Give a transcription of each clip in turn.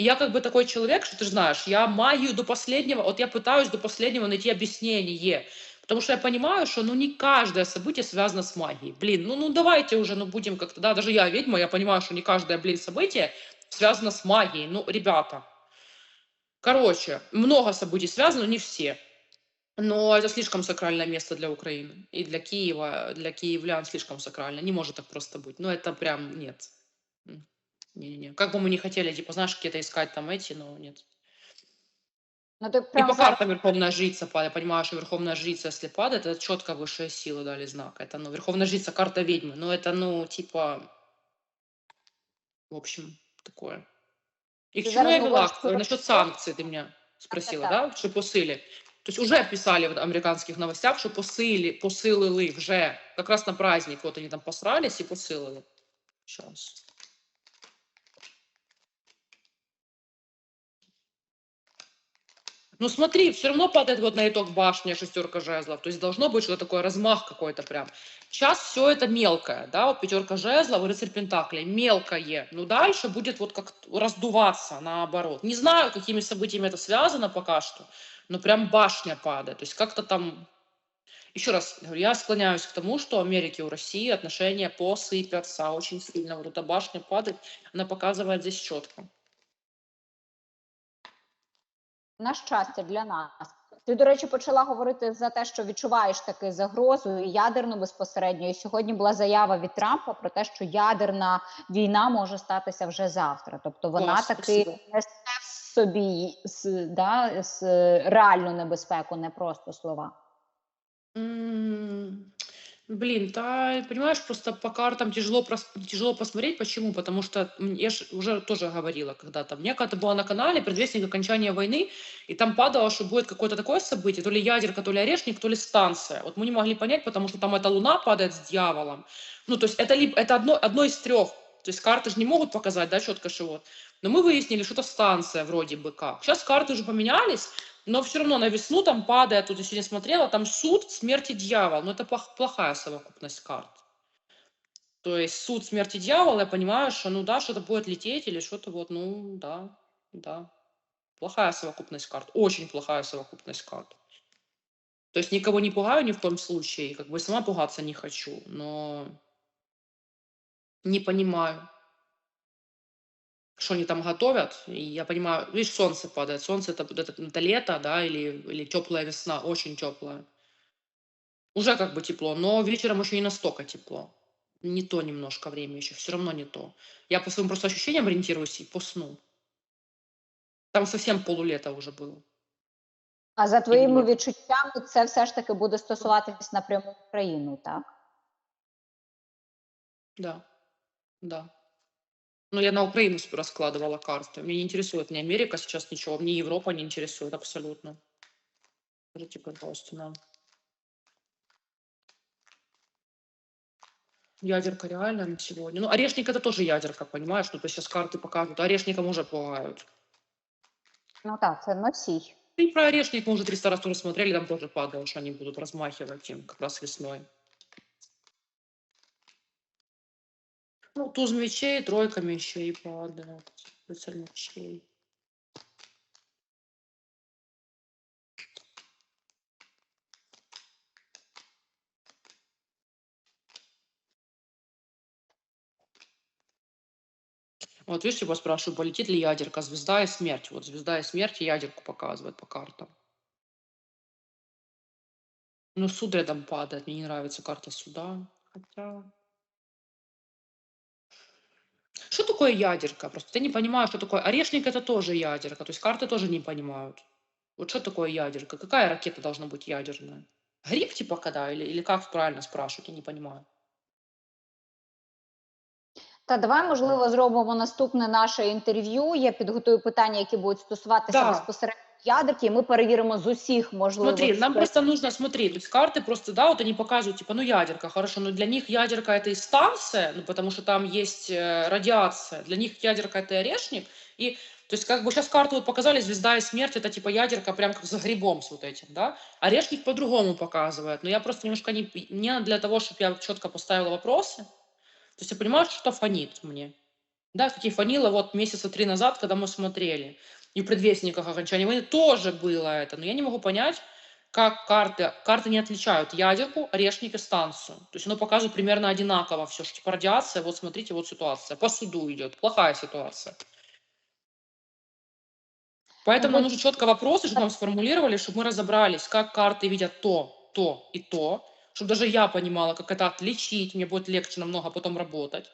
И я как бы такой человек, что ты знаешь, я магию до последнего, вот я пытаюсь до последнего найти объяснение, потому что я понимаю, что ну не каждое событие связано с магией. Блин, ну, ну давайте уже, ну будем как-то, да, даже я ведьма, я понимаю, что не каждое, блин, событие связано с магией. Ну, ребята, короче, много событий связано, но не все. Но это слишком сакральное место для Украины. И для Киева, для киевлян слишком сакрально. Не может так просто быть. Ну, это прям нет. М, Не-не-не. Как бы мы не хотели, типа, знаешь, какие-то искать там эти, но нет. Ну, И прям по зараз картам Верховная Жрица падает. Я понимаю, что Верховная Жрица, если падает, это четко высшие силы дали знак. Это, ну, Верховная Жрица, карта ведьмы. Но это, ну, типа, в общем, такое. И к ти чему я вела? про Насчет санкций ты меня спросила, да? Что посыли. То есть уже писали в американских новостях, что посыли, посылили вже. Как раз на праздник. Вот они там посрались и посылили. Сейчас. Ну смотри, все равно падает вот на итог башня, шестерка жезлов. То есть должно быть что-то такое, размах какой-то прям. Сейчас все это мелкое, да, вот пятерка жезлов, рыцарь пентаклей, мелкое. Ну дальше будет вот как раздуваться наоборот. Не знаю, какими событиями это связано пока что, но прям башня падает. То есть как-то там... Еще раз говорю, я склоняюсь к тому, что Америке у России отношения посыпятся очень сильно. Вот эта башня падает, она показывает здесь четко. На щастя для нас. Ти, до речі, почала говорити за те, що відчуваєш таки загрозу і ядерну безпосередньо. І сьогодні була заява від Трампа про те, що ядерна війна може статися вже завтра. Тобто вона Клас, таки несе в собі да, с- реальну небезпеку, не просто слова. М, Блин, да, понимаешь, просто по картам тяжело, тяжело посмотреть. Почему? Потому что я ж уже тоже говорила когда-то. Мне когда-то была на канале предвестник окончания войны, и там падало, что будет какое-то такое событие, то ли ядерка, то ли орешник, то ли станция. Вот мы не могли понять, потому что там эта луна падает с дьяволом. Ну, то есть это, либо, это одно, одно из трех. То есть карты же не могут показать, да, четко, что вот. Но мы выяснили, что это станция вроде бы как. Сейчас карты уже поменялись, но все равно на весну там падает, тут я сегодня смотрела, там суд, смерть и дьявол. Но это плох- плохая совокупность карт. То есть суд, смерть и дьявол, я понимаю, что ну да, что-то будет лететь или что-то вот, ну да, да. Плохая совокупность карт, очень плохая совокупность карт. То есть никого не пугаю ни в коем случае, как бы сама пугаться не хочу, но не понимаю, что они там готовят. И я понимаю, видишь, солнце падает. Солнце это, это, это лето, да, или, или теплая весна, очень теплая. Уже как бы тепло, но вечером еще не настолько тепло. Не то немножко время еще, все равно не то. Я по своим просто ощущениям ориентируюсь и по сну. Там совсем полулето уже было. А за твоїми Ігор. відчуттями, це все ж таки буде стосуватись напряму України, так? Да, да. Ну, я на Украину раскладывала карты. Меня не интересует ни Америка сейчас ничего, ни Европа не интересует абсолютно. Скажите, пожалуйста, нам. Ядерка реально на сегодня. Ну, орешник это тоже ядерка, понимаешь? Ну, то есть сейчас карты показывают. Орешником уже пугают. Ну так, це носій. И про орешник мы уже 300 раз тоже смотрели, там тоже падало, что они будут размахивать им как раз весной. Ну, туз мечей, тройка мечей падает. Рыцарь мечей. Вот видишь, его спрашиваю, полетит ли ядерка, звезда и смерть. Вот звезда и смерть ядерку показывает по картам. Ну, суд рядом падает, мне не нравится карта суда. Хотя... Что такое ядерка? Просто я не понимаю, что такое. Орешник это тоже ядерка, то есть карты тоже не понимают. Вот что такое ядерка? Какая ракета должна быть ядерная? Гриб типа когда? Или, или как правильно спрашивать? Я не понимаю. Та давай, можливо, зробимо наступне наше інтерв'ю. Я підготую питання, які будуть стосуватися Да. безпосередньо ядерки. і Ми перевіримо з усіх можливих Смотри, нам сторін. просто нужно, смотри, то есть карты просто, да, вот они показывают, типа, ну, ядерка, хорошо, но для них ядерка это и станция, ну, потому что там есть э, радиация, для них ядерка это и орешник, и, то есть, как бы сейчас карты вот показали, звезда и смерть, это типа ядерка прям как за грибом с вот этим, да, орешник по-другому показывает, но я просто немножко не, мне для того, чтобы я четко поставила вопросы, то есть я понимаю, что что-то фонит мне. Да, как и фанило вот месяца три назад, когда мы смотрели. И в предвестниках окончания войны тоже было это. Но я не могу понять, как карты, карты не отличают ядерку, орешник и станцию. То есть оно показывает примерно одинаково все, что типа радиация, вот смотрите, вот ситуация. По суду идет, плохая ситуация. Поэтому Вот. нужны четко вопросы, чтобы нам сформулировали, чтобы мы разобрались, как карты видят то, то и то, чтобы даже я понимала, как это отличить, мне будет легче намного потом работать.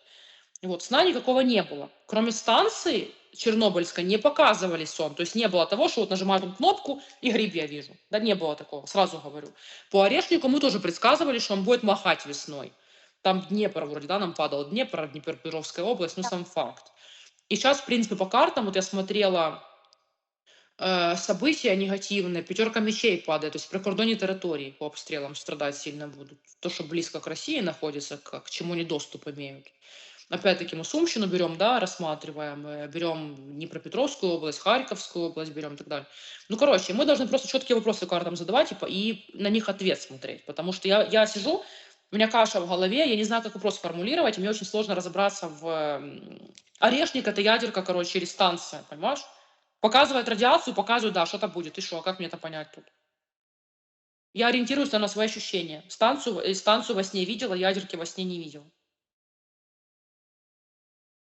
Вот сна никакого не было. Кроме станции Чернобыльской не показывали сон. То есть не было того, что вот нажимаю кнопку и гриб я вижу. Да не было такого, сразу говорю. По Орешнику мы тоже предсказывали, что он будет махать весной. Там Днепр вроде, да, нам падал Днепр, Днепропетровская область, ну сам факт. И сейчас, в принципе, по картам, вот я смотрела э, события негативные, пятерка мечей падает, то есть при кордоне территории по обстрелам страдать сильно будут. То, что близко к России находится, к, к чему они доступ имеют. Опять-таки мы Сумщину берем, да, рассматриваем, э, берем Днепропетровскую область, Харьковскую область берем и так далее. Ну, короче, мы должны просто четкие вопросы картам задавать и, и на них ответ смотреть, потому что я, я сижу, у меня каша в голове, я не знаю, как вопрос формулировать, и мне очень сложно разобраться в... Орешник — это ядерка, короче, или станция, понимаешь? Показывает радиацию, показывает, да, что-то будет. И что, как мне это понять тут? Я ориентируюсь на свои ощущения. Станцию, э, станцию во сне видела, ядерки во сне не видела.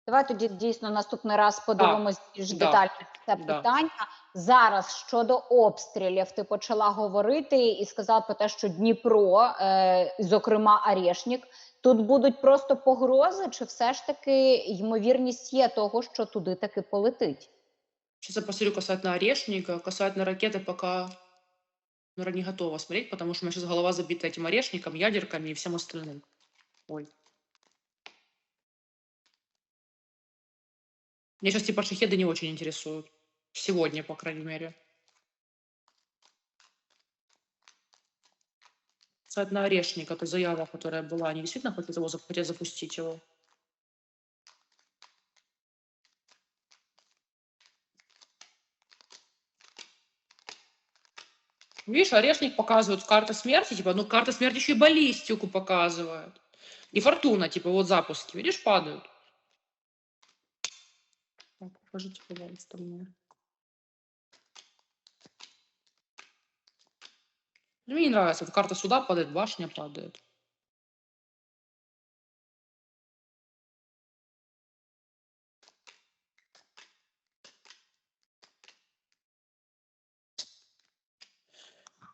Давай тоді дійсно наступний раз подивимось більш да, детально це да. питання. Зараз щодо обстрілів, ти почала говорити і сказала про те, що Дніпро, е, зокрема Арешнік, тут будуть просто погрози, чи все ж таки ймовірність є того, що туди таки полетить? Сейчас я посмотрю касательно орешника. Касательно ракеты пока наверное, не готова смотреть, потому что у меня сейчас голова забита этим орешником, ядерками и всем остальным. Ой. Меня сейчас типа шахеды не очень интересуют. Сегодня, по крайней мере. Касательно орешника, это заява, которая была. Они действительно хотят его хотят запустить его? Видишь, орешник показывают карта смерти, типа, ну карта смерти еще и баллистику показывает. И фортуна, типа, вот запуски, видишь, падают. Пожалуйста, мне. Ну, Мне не нравится, карта сюда падает, башня падает.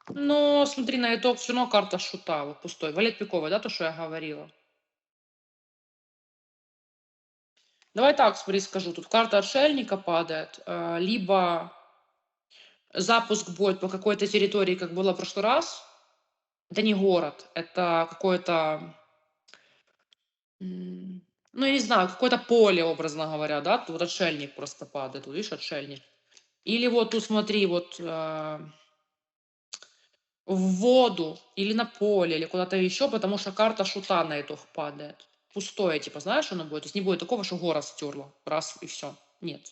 Но смотри, на итог все равно карта шута, вот пустой. Валет пиковая, да, то, что я говорила? Давай так, смотри, скажу. Тут карта отшельника падает, э, либо запуск будет по какой-то территории, как было в прошлый раз. Это не город, это какое-то, ну, я не знаю, какое-то поле, образно говоря, да, тут отшельник просто падает, вот видишь, отшельник. Или вот тут смотри, вот э, в воду или на поле, или куда-то еще, потому что карта шута на итог падает. Пустое, типа, знаешь, оно будет. То есть не будет такого, что город стерла. Раз и все. Нет.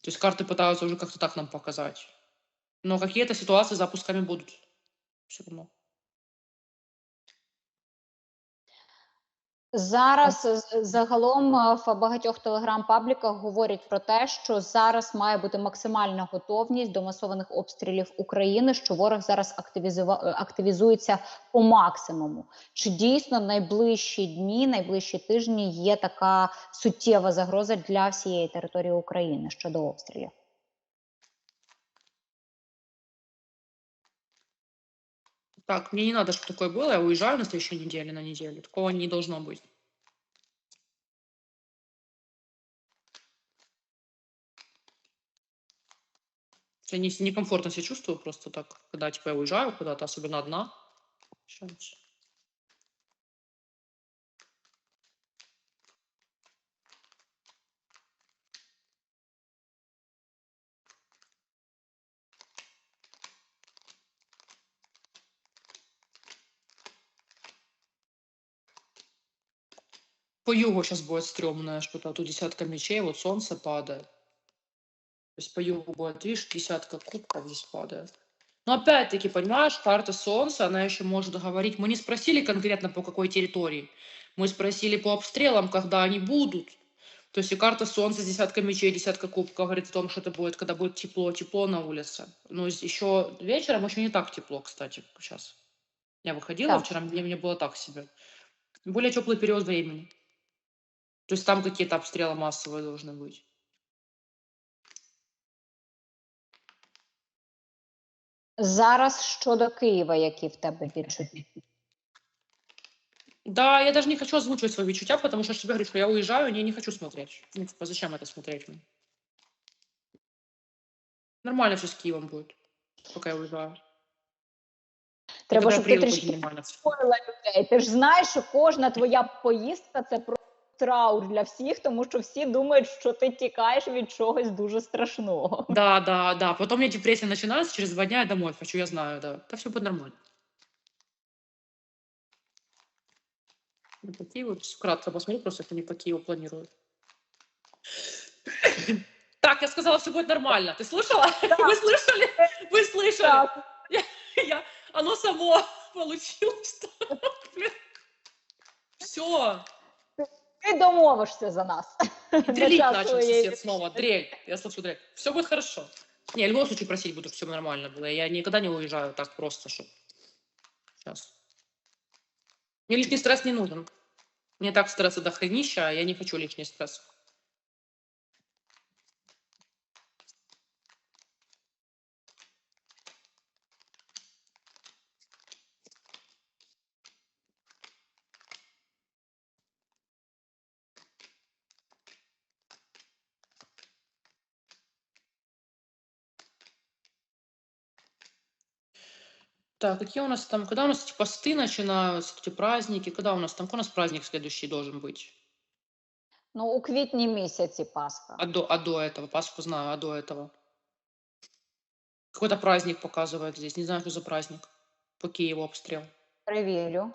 То есть карты пытаются уже как-то так нам показать. Но какие-то ситуации с запусками будут. Все равно. Зараз загалом е, в багатьох телеграм-пабліках говорять про те, що зараз має бути максимальна готовність до масованих обстрілів України, що ворог зараз е, активізується по максимуму. Чи дійсно найближчі дні, найближчі тижні є така суттєва загроза для всієї території України щодо обстрілів? Так, мне не надо, чтобы такое было. Я уезжаю на следующей неделе, на неделю. Такого не должно быть. Я не, некомфортно себя чувствую просто так, когда типа я уезжаю куда-то, особенно одна. Щас. По югу сейчас будет стрёмное что-то. Тут десятка мечей, вот солнце падает. То есть по югу будет, видишь, десятка кубков здесь падает. Но опять-таки, понимаешь, карта солнца, она еще может говорить. Мы не спросили конкретно по какой территории. Мы спросили по обстрелам, когда они будут. То есть и карта Солнца, десятка мечей, десятка кубков говорит о том, что это будет, когда будет тепло, тепло на улице. Но еще вечером еще не так тепло, кстати, сейчас. Я выходила Так. вчера, мне, мне было так себе. Более теплый период времени. То есть там какие-то обстрелы массовые должны быть. Зараз щодо Києва, які в тебе відчуття? Да, я даже не хочу озвучивать свои чутья, потому что я же тебе говорю, что я уезжаю, я не хочу смотреть. Ну, типа, зачем это смотреть? мне? Нормально все с Киевом будет, пока я уезжаю. Треба, Когда я щоб ти приеду, трішки будет нормально всё. заспокоїла людей. Ти ж знаєш, що кожна твоя поїздка це про траур для всіх, тому що всі думають, що ти тікаєш від чогось дуже страшного. Да, да, да. Потом у меня депрессия начинается, через два дня я домой хочу, я знаю, да. Да все будет нормально. Ну, По Киеву, кратко посмотрю, просто это не по Киеву планирую. Так, я сказала, все будет нормально. Ты слышала? Вы слышали? Вы слышали? Я, оно само получилось. Все. Ти домовишся за нас. Дрелить начал сосед снова. Дрель. Я слышу дрель. Все будет хорошо. Не, в любом случае просить буду, все нормально было. Я никогда не уезжаю так просто, что... Сейчас. Мне лишний стресс не нужен. Мне так стресса до хренища, а я не хочу лишний стресс. Так, какие у нас там, когда у нас эти посты начинаются, эти праздники, когда у нас там, какой у нас праздник следующий должен быть? Ну, у квітні місяці Пасха. А до, а до этого, Пасху знаю, а до этого? Какой-то праздник показывают здесь, не знаю, что за праздник. По Киеву обстрел. Перевірю.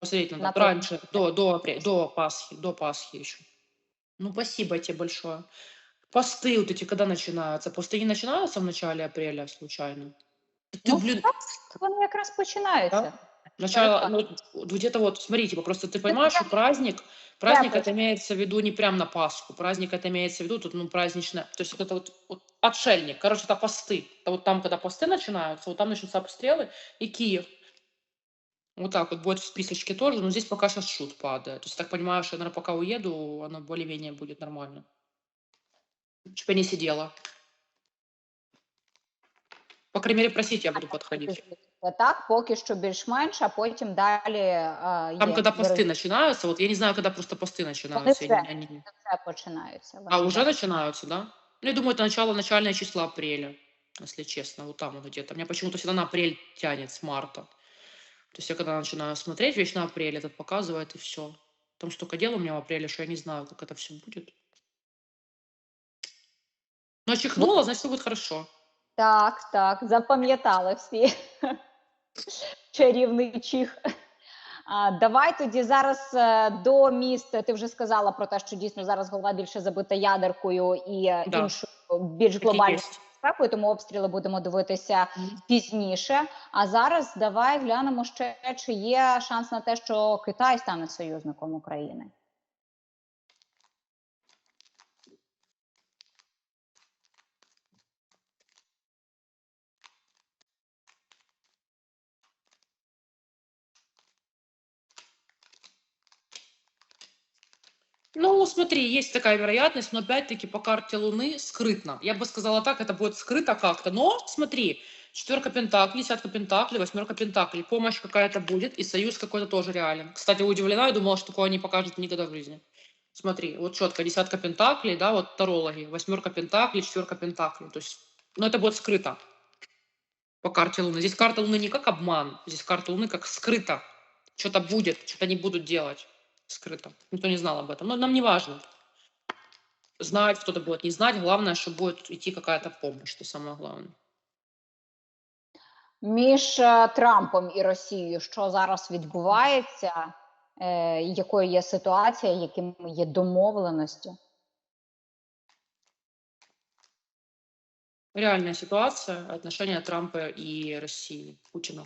Посмотреть надо. На то- Раньше, до, до, апреля, до Пасхи, до Пасхи еще. Ну, спасибо тебе большое. Посты вот эти когда начинаются? Посты не начинаются в начале апреля случайно? Ты, Ну, блин, Вони якраз починаються. Да? Начало, так. ну, где-то вот, смотри, типа, просто ты понимаешь, что праздник, праздник это имеется в виду не прям на Пасху, праздник это имеется в виду, тут, ну, праздничное, то есть это вот, вот отшельник, короче, это посты, это вот там, когда посты начинаются, вот там начнутся обстрелы, и Киев. Вот так вот будет в списочке тоже, но здесь пока сейчас шут падает. То есть, так понимаю, что, наверное, пока уеду, оно более-менее будет нормально. Чтоб я не сидела. По крайней мере, просить я буду подходить. Так, поки що більш-менш, а потім далі е, Там, є когда посты боротьба. начинаются, вот я не знаю, когда просто посты начинаются. я уже. не- я не- Це починаються. А, Вони уже так. начинаются, да? Ну, я думаю, это начало, начальное число апреля, если честно, вот там вот где-то. Меня почему-то всегда на апрель тянет с марта. То есть я когда начинаю смотреть, вечно апрель этот показывает, и все. Там столько дел у меня в апреле, что я не знаю, как это все будет. Но чихнула, значит, все будет хорошо. Так, так, запам'ятали всі. Чарівний чих. А, давай тоді зараз е, до міст. Ти вже сказала про те, що дійсно зараз голова більше забита ядеркою і е, Да. іншою більш глобальною безпекою, тому обстріли будемо дивитися пізніше. А зараз давай глянемо ще, чи є шанс на те, що Китай стане союзником України. Ну, смотри, есть такая вероятность, но опять-таки по карте Луны скрытно. Я бы сказала так, это будет скрыто как-то. Но смотри, четверка пентаклей, десятка пентаклей, восьмерка пентаклей. Помощь какая-то будет, и союз какой-то тоже реален. Кстати, удивлена, я думала, что такое не покажут никогда в жизни. Смотри, вот четко, десятка пентаклей, да, вот тарологи, восьмерка пентаклей, четверка пентаклей. То есть, ну, это будет скрыто по карте Луны. Здесь карта Луны не как обман, здесь карта Луны как скрыто. Что-то будет, что-то не будут делать скрыто. Никто не знал об этом. Но нам не важно. Знать кто-то будет, не знать. Главное, что будет идти какая-то помощь, что самое главное. Між е, Трампом і Росією, що зараз відбувається, е, якою є ситуація, якими є домовленості? Реальная ситуация, отношения Трампа и России, Путина.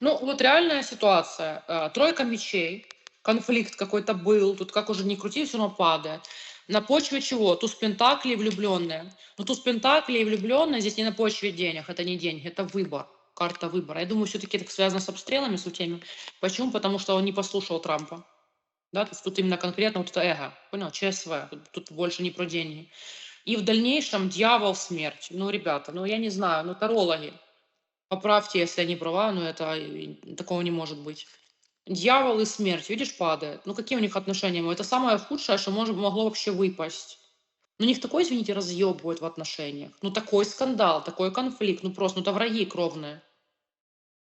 Ну, вот реальная ситуация. Э, Тройка мечей, конфликт какой-то был, тут как уже не крути, все равно падает. На почве чего? Туз Пентаклей влюбленные. Ну, туз Пентаклей влюбленные здесь не на почве денег, это не деньги, это выбор, карта выбора. Я думаю, все-таки это связано с обстрелами, с теми. Почему? Потому что он не послушал Трампа. Да, то есть тут именно конкретно вот это эго, понял, ЧСВ, тут, тут больше не про деньги. И в дальнейшем дьявол смерть. Ну, ребята, ну я не знаю, ну тарологи, поправьте, если я не права, но это такого не может быть. Дьявол и смерть, видишь, падает. Ну какие у них отношения? Это самое худшее, что может, могло вообще выпасть. Ну, у них такой, извините, разъеб будет в отношениях. Ну, такой скандал, такой конфликт. Ну, просто, ну, это враги кровные.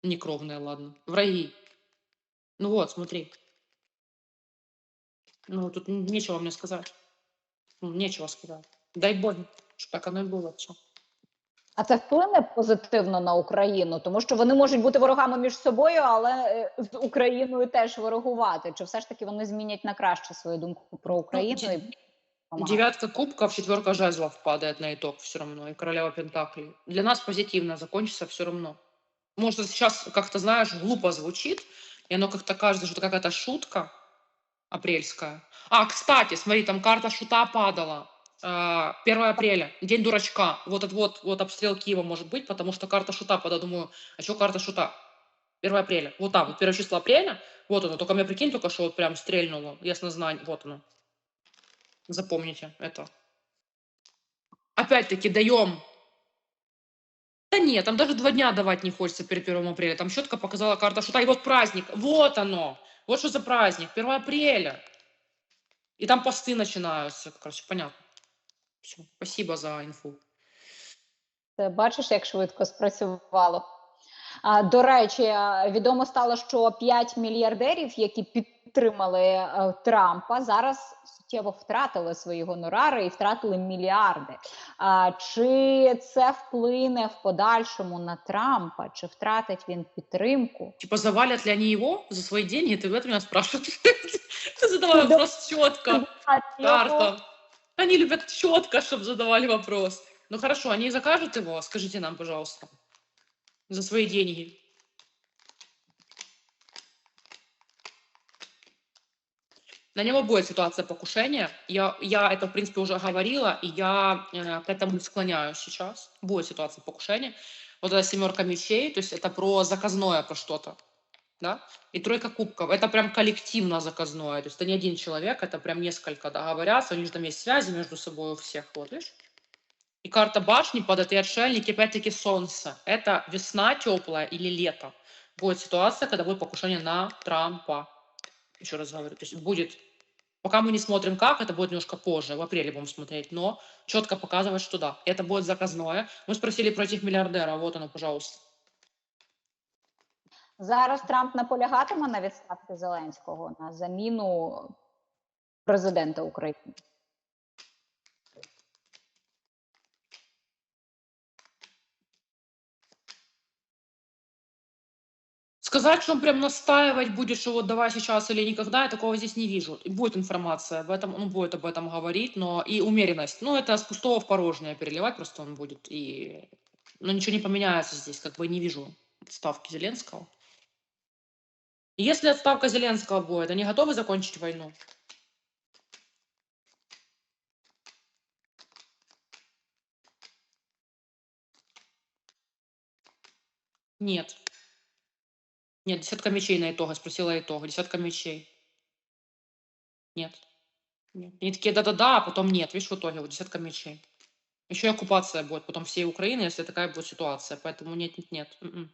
Не кровные, ладно. Враги. Ну вот, смотри. Ну, тут нечего мне сказать. Ну, нечего сказать. Дай Бог, щоб так оно і було. Все. А це вплине позитивно на Україну, тому що вони можуть бути ворогами між собою, але е, з Україною теж ворогувати. Чи все ж таки вони змінять на краще свою думку про Україну? де- Девятка кубков, четверка жезлов падает на итог все равно, и королева пентаклей. Для нас позитивно закончится все равно. Может, сейчас как-то, знаешь, глупо звучит, и оно как-то кажется, что это какая-то шутка апрельская. А, кстати, смотри, там карта шута падала. А, 1 апреля, день дурачка. Вот этот вот, вот обстрел Киева может быть, потому что карта шута падала. Думаю, а что карта шута? 1 апреля. Вот там, вот 1 число апреля. Вот оно. Только мне прикинь, только что вот прям стрельнуло. Ясно знание. Вот оно. Запомните это. Опять-таки даем. Да нет, там даже два дня давать не хочется перед 1 апреля. Там четко показала карта шута. И вот праздник. Вот оно. Вот что за праздник. 1 апреля. И там посты начинаются. Короче, понятно. Все. Спасибо за инфу. Це бачиш, як швидко спрацювало. А, до речі, а, відомо стало, що 5 мільярдерів, які підтримали е, Трампа, зараз суттєво втратили свої гонорари і втратили мільярди. А, чи це вплине в подальшому на Трампа? Чи втратить він підтримку? Типа, завалят ли они его за свои деньги? Ты в этом меня спрашиваешь? Ты задавай вопрос четко. Карта. Они любят четко, чтобы задавали вопрос. Ну хорошо, они закажут его? Скажите нам, пожалуйста. За свои деньги. На него будет ситуация покушения. Я, я это, в принципе, уже говорила, и я э, к этому склоняюсь сейчас. Будет ситуация покушения. Вот эта семерка мечей, то есть это про заказное, про что-то. Да? И тройка кубков. Это прям коллективно заказное. То есть это не один человек, это прям несколько договорятся. У них там есть связи между собой у всех. Вот, видишь? И карта башни под этой отшельники, опять-таки солнце. Это весна теплая или лето. Будет ситуация, когда будет покушение на Трампа. Еще раз говорю. То есть будет Пока мы не смотрим как, это будет немножко позже, в апреле будем смотреть, но четко показывать, что да, это будет заказное. Мы спросили про этих миллиардеров, вот оно, пожалуйста. Зараз Трамп наполягатиме на відставці Зеленського на заміну президента України. Сказать, что он прям настаивать будет, что вот давай сейчас или никогда, я такого здесь не вижу. И будет информация об этом, он будет об этом говорить, но и умеренность. Ну, это с пустого в порожнее переливать просто он будет. И... Но ничего не поменяется здесь, как бы не вижу отставки Зеленского. И Если отставка Зеленского будет, они готовы закончить войну? Нет. Нет, десятка мечей на итога. Спросила итог. Десятка мечей. Нет. Нет. Они такие, да-да-да, а потом нет. Видишь, в итоге вот десятка мечей. Еще и оккупация будет потом всей Украины, если такая будет ситуация. Поэтому нет, нет, нет. М-м.